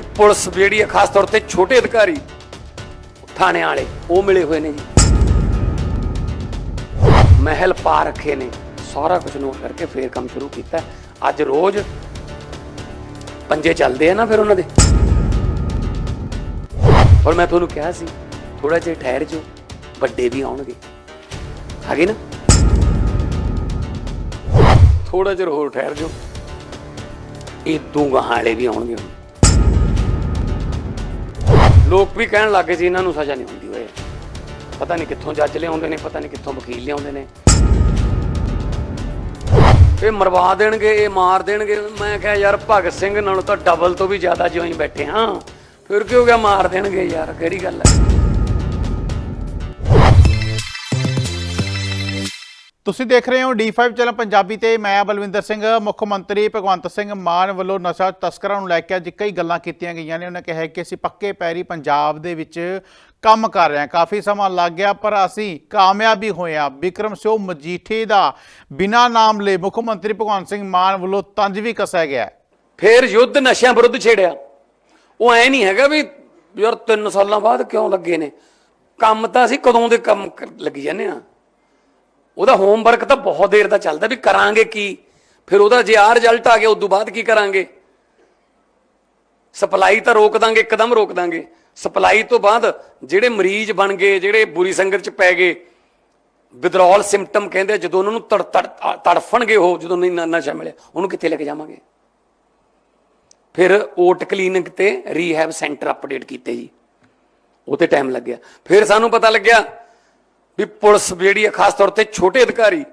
ਵੀ police ਜਿਹੜੀ ਹੈ ਖਾਸ ਤੌਰ ਤੇ ਛੋਟੇ ਅਧਿਕਾਰੀ, ਥਾਣੇ ਵਾਲੇ, ਉਹ ਮਿਲੇ ਹੋਏ ਨੇ ਜੀ। ਮਹਿਲ ਪਾ ਰੱਖੇ ਨੇ। ਸਾਰਾ ਕੁਝ ਨੋਟ ਕਰਕੇ ਫੇਰ ਕੰਮ ਸ਼ੁਰੂ ਕੀਤਾ। ਅੱਜ ਰੋਜ਼ ਪੰਜੇ ਚੱਲਦੇ ਆ ਨਾ ਫਿਰ ਉਹਨਾਂ ਦੇ। ਔਰ ਮੈਂ ਤੁਹਾਨੂੰ ਕਿਹਾ ਸੀ ਥੋੜਾ ਜਿਹਾ ਠਹਿਰ ਜਾਓ, ਵੱਡੇ ਵੀ ਆਉਣਗੇ। ਹੈਗੇ ਨਾ? ਥੋੜਾ ਜਿਹਾ ਹੋਰ ਠਹਿਰ ਜਾਓ। ਇਹ ਦੋ ਗਾਹਾਂ ਵਾਲੇ ਵੀ ਆਉਣਗੇ ਲੋਕ ਵੀ ਕਹਿਣ ਲੱਗੇ ਸੀ ਇਹਨਾਂ ਨੂੰ ਸਜ਼ਾ ਨਹੀਂ ਹੁੰਦੀ ਹੋਏ ਪਤਾ ਨਹੀਂ ਕਿੱਥੋਂ ਜੱਜ ਲਿਆਉਂਦੇ ਨੇ, ਪਤਾ ਨਹੀਂ ਕਿੱਥੋਂ ਵਕੀਲ ਲਿਆਉਂਦੇ ਨੇ। ਇਹ ਮਰਵਾ ਦੇਣਗੇ, ਇਹ ਮਾਰ ਦੇਣਗੇ। ਮੈਂ ਕਿਹਾ, ਯਾਰ ਭਗਤ ਸਿੰਘ ਨਾਲੋਂ ਤਾਂ ਡਬਲ ਤੋਂ ਵੀ ਜ਼ਿਆਦਾ ਜਿਉਂ ਹੀ ਬੈਠੇ ਹਾਂ ਫਿਰ ਕੀ ਹੋ ਗਿਆ ਮਾਰ ਦੇਣਗੇ ਯਾਰ, ਕਿਹੜੀ ਗੱਲ ਹੈ? ਤੁਸੀਂ ਦੇਖ ਰਹੇ ਹੋ D5 ਚੈਨਲ ਪੰਜਾਬੀ ਤੇ ਮੈਂ ਬਲਵਿੰਦਰ ਸਿੰਘ, ਮੁੱਖ ਮੰਤਰੀ ਭਗਵੰਤ ਸਿੰਘ ਮਾਨ ਵੱਲੋਂ ਨਸ਼ਾ ਤਸਕਰਾਂ ਨੂੰ ਲੈ ਕੇ ਅੱਜ ਕਈ ਗੱਲਾਂ ਕੀਤੀਆਂ ਗਈਆਂ ਨੇ। ਉਹਨਾਂ ਕਿਹਾ ਕਿ ਅਸੀਂ ਪੱਕੇ ਪੈਰੀ ਪੰਜਾਬ ਦੇ ਵਿੱਚ ਕੰਮ ਕਰ ਰਹੇ ਹਾਂ। ਕਾਫੀ ਸਮਾਂ ਲੱਗ ਗਿਆ, ਪਰ ਅਸੀਂ ਕਾਮਯਾਬੀ ਹੋਏ ਹਾਂ। ਵਿਕਰਮ ਸਿਓ ਮਜੀਠੇ ਦਾ ਬਿਨਾਂ ਨਾਮ ਲਏ ਮੁੱਖ ਮੰਤਰੀ ਭਗਵੰਤ ਸਿੰਘ ਮਾਨ ਵੱਲੋਂ ਤੰਜ ਵੀ ਕੱਸਿਆ ਗਿਆ ਹੈ। ਫਿਰ ਯੁੱਧ ਨਸ਼ਿਆਂ ਵਿਰੁੱਧ ਛੇੜਿਆ। ਉਹ ਐ ਨਹੀਂ ਹੈਗਾ ਵੀ ਯਾਰ 3 ਸਾਲਾਂ ਬਾਅਦ ਕਿਉਂ ਲੱਗੇ ਨੇ? ਕੰਮ ਤਾਂ ਅਸੀਂ ਕਦੋਂ ਦੇ ਕੰਮ ਲੱਗੀ ਜਾਂਦੇ ਆ ਉਹਦਾ ਹੋਮਵਰਕ ਤਾਂ ਬਹੁਤ ਦੇਰ ਦਾ ਚੱਲਦਾ ਵੀ ਕਰਾਂਗੇ ਕੀ? ਫਿਰ ਉਹਦਾ ਜੇ ਆ ਰਿਜ਼ਲਟ ਆ ਗਿਆ, ਉਦੋਂ ਬਾਅਦ ਕੀ ਕਰਾਂਗੇ? ਸਪਲਾਈ ਤਾਂ ਰੋਕ ਦਾਂਗੇ, ਇੱਕਦਮ ਰੋਕ ਦਾਂਗੇ। ਸਪਲਾਈ ਤੋਂ ਬਾਅਦ ਜਿਹੜੇ ਮਰੀਜ਼ ਬਣ ਗਏ, ਜਿਹੜੇ ਬੁਰੀ ਸੰਗਤ ਚ ਪੈ ਗਏ ਵਿਦਰੋਲ ਸਿੰਪਟਮ ਕਹਿੰਦੇ ਜਦੋਂ ਉਹਨਾਂ ਨੂੰ ਤੜ ਤੜ, ਤੜਫਣਗੇ ਉਹ, ਜਦੋਂ ਨਹੀਂ ਨਸ਼ਾ ਮਿਲਿਆ, ਉਹਨੂੰ ਕਿੱਥੇ ਲੈ ਕੇ ਜਾਵਾਂਗੇ? ਫਿਰ ਓਟ ਕਲੀਨਿਕ ਤੇ ਰੀਹੈਬ ਸੈਂਟਰ ਅਪਡੇਟ ਕੀਤੇ ਜੀ। ਉਹ ਤੇ ਟਾਈਮ ਲੱਗਿਆ। ਫਿਰ ਸਾਨੂੰ ਪਤਾ ਲੱਗਿਆ ਵੀ ਪੁਲਿਸ ਜਿਹੜੀ ਹੈ ਖਾਸ ਤੌਰ ਤੇ ਛੋਟੇ ਅਧਿਕਾਰੀ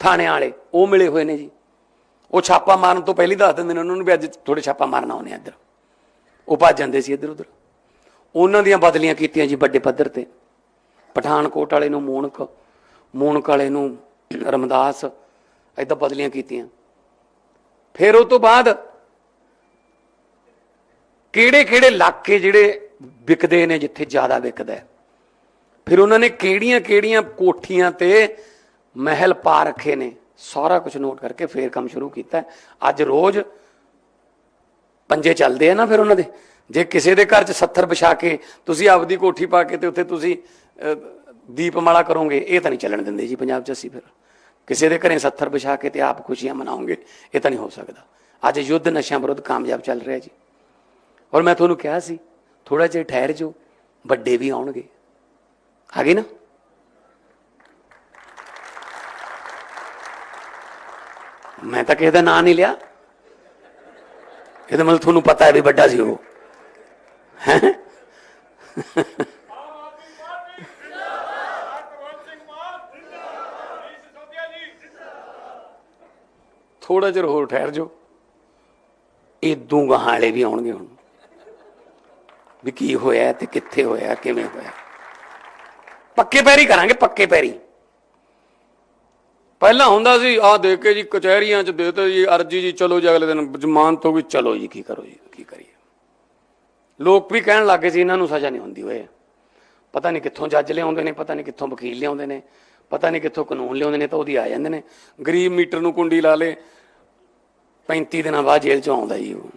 ਥਾਣੇ ਵਾਲੇ, ਉਹ ਮਿਲੇ ਹੋਏ ਨੇ ਜੀ। ਉਹ ਛਾਪਾ ਮਾਰਨ ਤੋਂ ਪਹਿਲਾਂ ਦੱਸ ਦਿੰਦੇ ਨੇ ਉਹਨਾਂ ਨੂੰ ਵੀ ਅੱਜ ਥੋੜੇ ਛਾਪਾ ਮਾਰਨਾ ਆਉਣੇ ਆ ਇੱਧਰ। ਉਹ ਭੱਜ ਜਾਂਦੇ ਸੀ ਇੱਧਰ ਉੱਧਰ ਉਹਨਾਂ ਦੀਆਂ ਬਦਲੀਆਂ ਕੀਤੀਆਂ ਜੀ ਵੱਡੇ ਪੱਧਰ ਤੇ। ਪਠਾਨਕੋਟ ਵਾਲੇ ਨੂੰ ਮੂਣਕ ਮੂਣਕ ਵਾਲੇ ਨੂੰ ਰਮਦਾਸ, ਏਦਾਂ ਬਦਲੀਆਂ ਕੀਤੀਆਂ। ਫਿਰ ਉਹ ਤੋਂ ਬਾਅਦ ਕਿਹੜੇ ਕਿਹੜੇ ਇਲਾਕੇ ਜਿਹੜੇ ਵਿਕਦੇ ਨੇ, ਜਿੱਥੇ ਜ਼ਿਆਦਾ ਵਿਕਦਾ ਹੈ? ਫਿਰ ਉਹਨਾਂ ਨੇ ਕਿਹੜੀਆਂ ਕਿਹੜੀਆਂ ਕੋਠੀਆਂ ਤੇ ਮਹਿਲ ਪਾ ਰੱਖੇ ਨੇ? ਸਾਰਾ ਕੁਝ ਨੋਟ ਕਰਕੇ ਫੇਰ ਕੰਮ ਸ਼ੁਰੂ ਕੀਤਾ। ਅੱਜ ਰੋਜ਼ ਪੰਜੇ ਚੱਲਦੇ ਆ ਨਾ ਫਿਰ ਉਹਨਾਂ ਦੇ। ਜੇ ਕਿਸੇ ਦੇ ਘਰ 'ਚ 70 ਵਿਛਾ ਕੇ ਤੁਸੀਂ ਆਪਦੀ ਕੋਠੀ ਪਾ ਕੇ ਤੇ ਉੱਥੇ ਤੁਸੀਂ ਦੀਪਮਾਲਾ ਕਰੋਗੇ, ਇਹ ਤਾਂ ਨਹੀਂ ਚੱਲਣ ਦਿੰਦੇ ਜੀ ਪੰਜਾਬ 'ਚ ਅਸੀਂ ਫਿਰ। ਕਿਸੇ ਦੇ ਘਰੇ 70 ਵਿਛਾ ਕੇ ਤੇ ਆਪ ਖੁਸ਼ੀਆਂ ਮਨਾਉਂਗੇ ਇਹ ਤਾਂ ਨਹੀਂ ਹੋ ਸਕਦਾ। ਅੱਜ ਯੁੱਧ ਨਸ਼ਿਆਂ ਵਿਰੁੱਧ ਕਾਮਯਾਬ ਚੱਲ ਰਿਹਾ ਜੀ। ਔਰ ਮੈਂ ਤੁਹਾਨੂੰ ਕਿਹਾ ਸੀ ਥੋੜਾ ਜਿਹਾ ਠਹਿਰ ਜਾਓ, ਵੱਡੇ ਵੀ ਆਉਣਗੇ। ਆ ਗਏ ਨਾ ਮੈਂ ਤਾਂ ਕਿਸੇ ਦਾ ਨਾਂ ਨਹੀਂ ਲਿਆ ਇਹਦਾ ਮਤਲਬ ਤੁਹਾਨੂੰ ਪਤਾ ਹੈ ਵੀ ਵੱਡਾ ਸੀ ਉਹ ਹੈਂ? ਥੋੜਾ ਜਿਹਾ ਹੋਰ ਠਹਿਰ ਜਾਓ ਇਹ ਦੋ ਗਾਹਾਂ ਵਾਲੇ ਵੀ ਆਉਣਗੇ ਹੁਣ ਵੀ ਕੀ ਹੋਇਆ ਤੇ ਕਿੱਥੇ ਹੋਇਆ ਕਿਵੇਂ ਹੋਇਆ ਪੱਕੇ ਪੈਰੀ ਕਰਾਂਗੇ, ਪੱਕੇ ਪੈਰੀ। ਪਹਿਲਾਂ ਹੁੰਦਾ ਸੀ ਆ ਦੇ ਕੇ ਜੀ, ਕਚਹਿਰੀਆਂ 'ਚ ਦੇਤੇ ਜੀ, ਅਰਜੀ ਜੀ, ਚਲੋ ਜੀ, ਅਗਲੇ ਦਿਨ ਜ਼ਮਾਨਤ ਹੋ ਗਈ, ਚਲੋ ਜੀ, ਕੀ ਕਰੋ ਜੀ, ਕੀ ਕਰੀਏ। ਲੋਕ ਵੀ ਕਹਿਣ ਲੱਗੇ ਸੀ, ਇਹਨਾਂ ਨੂੰ ਸਜ਼ਾ ਨਹੀਂ ਹੁੰਦੀ ਹੋਏ ਪਤਾ ਨਹੀਂ ਕਿੱਥੋਂ ਜੱਜ ਲਿਆਉਂਦੇ ਨੇ, ਪਤਾ ਨਹੀਂ ਕਿੱਥੋਂ ਵਕੀਲ ਲਿਆਉਂਦੇ ਨੇ, ਪਤਾ ਨਹੀਂ ਕਿੱਥੋਂ ਕਾਨੂੰਨ ਲਿਆਉਂਦੇ ਨੇ, ਤਾਂ ਉਹਦੀ ਆ ਜਾਂਦੇ ਨੇ। ਗਰੀਬ ਮੀਟਰ ਨੂੰ ਕੁੰਡੀ ਲਾ ਲੇ 35 ਦਿਨਾਂ ਬਾਅਦ ਜੇਲ੍ਹ 'ਚੋਂ ਆਉਂਦਾ ਜੀ ਉਹ।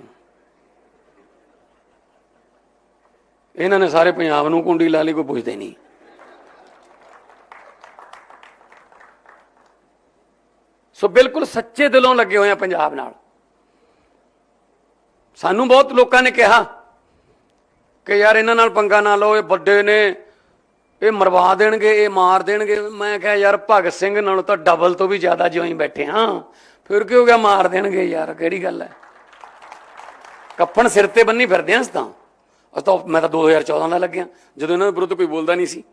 ਇਹਨਾਂ ਨੇ ਸਾਰੇ ਪੰਜਾਬ ਨੂੰ ਕੁੰਡੀ ਲਾ ਲਈ, ਕੋਈ ਪੁੱਛਦੇ ਨਹੀਂ। ਸੋ ਬਿਲਕੁਲ ਸੱਚੇ ਦਿਲੋਂ ਲੱਗੇ ਹੋਏ ਆ ਪੰਜਾਬ ਨਾਲ। ਸਾਨੂੰ ਬਹੁਤ ਲੋਕਾਂ ਨੇ ਕਿਹਾ ਕਿ ਯਾਰ ਇਹਨਾਂ ਨਾਲ ਪੰਗਾ ਨਾ ਲਓ, ਇਹ ਵੱਡੇ ਨੇ, ਇਹ ਮਰਵਾ ਦੇਣਗੇ, ਇਹ ਮਾਰ ਦੇਣਗੇ। ਮੈਂ ਕਿਹਾ ਯਾਰ ਭਗਤ ਸਿੰਘ ਨਾਲੋਂ ਤਾਂ ਡਬਲ ਤੋਂ ਵੀ ਜ਼ਿਆਦਾ ਜਿਉਂ ਬੈਠੇ ਹਾਂ। ਫਿਰ ਕੀ ਹੋ ਗਿਆ ਮਾਰ ਦੇਣਗੇ ਯਾਰ, ਕਿਹੜੀ ਗੱਲ ਹੈ? ਕੱਫਣ ਸਿਰ ਤੇ ਬੰਨੀ ਫਿਰਦੇ ਹਾਂ ਅਸੀਂ ਤਾਂ। ਅਸੀਂ ਤਾਂ, ਮੈਂ ਤਾਂ 2014 ਦਾ ਲੱਗਿਆ। ਜਦੋਂ ਇਹਨਾਂ ਦੇ ਵਿਰੁੱਧ ਕੋਈ ਬੋਲਦਾ ਨਹੀਂ ਸੀ,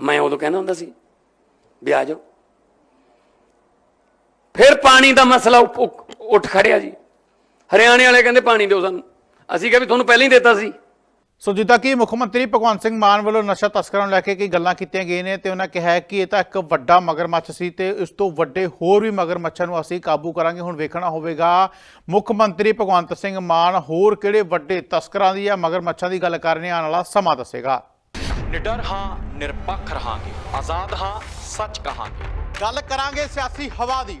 ਮੈਂ ਉਦੋਂ ਕਹਿੰਦਾ ਹੁੰਦਾ ਸੀ, ਵੀ ਆ ਜਾਓ। ਫਿਰ ਪਾਣੀ ਦਾ ਮਸਲਾ ਉੱਠ ਖੜਿਆ ਜੀ। ਹਰਿਆਣੇ ਵਾਲੇ ਕਹਿੰਦੇ ਪਾਣੀ ਦਿਓ ਸਾਨੂੰ। ਅਸੀਂ ਕਿਹਾ ਵੀ ਤੁਹਾਨੂੰ ਪਹਿਲਾਂ ਹੀ ਦਿੱਤਾ ਸੀ। ਸੋ ਜਿੱਦਾਂ ਕਿ ਮੁੱਖ ਮੰਤਰੀ ਭਗਵੰਤ ਸਿੰਘ ਮਾਨ ਵੱਲੋਂ ਨਸ਼ਾ ਤਸਕਰਾਂ ਨੂੰ ਲੈ ਕੇ ਕਈ ਗੱਲਾਂ ਕੀਤੀਆਂ ਗਈਆਂ ਨੇ ਤੇ ਉਹਨਾਂ ਕਿਹਾ ਕਿ ਇਹ ਤਾਂ ਇੱਕ ਵੱਡਾ ਮਗਰਮੱਛ ਸੀ ਤੇ ਇਸ ਤੋਂ ਵੱਡੇ ਹੋਰ ਵੀ ਮਗਰਮੱਛਾਂ ਨੂੰ ਅਸੀਂ ਕਾਬੂ ਕਰਾਂਗੇ। ਹੁਣ ਵੇਖਣਾ ਹੋਵੇਗਾ ਮੁੱਖ ਮੰਤਰੀ ਭਗਵੰਤ ਸਿੰਘ ਮਾਨ ਹੋਰ ਕਿਹੜੇ ਵੱਡੇ ਤਸਕਰਾਂ ਦੀ ਜਾਂ ਮਗਰਮੱਛਾਂ ਦੀ ਗੱਲ ਕਰਨੇ ਆਉਣ ਵਾਲਾ ਸਮਾਂ ਦੱਸੇਗਾ। ਨਿਡਰ ਹਾਂ ਨਿਰਪੱਖ ਰਹਾਂਗੇ। ਆਜ਼ਾਦ ਹਾਂ ਸੱਚ ਕਹਾਂਗੇ। ਗੱਲ ਕਰਾਂਗੇ ਸਿਆਸੀ ਹਵਾ ਦੀ।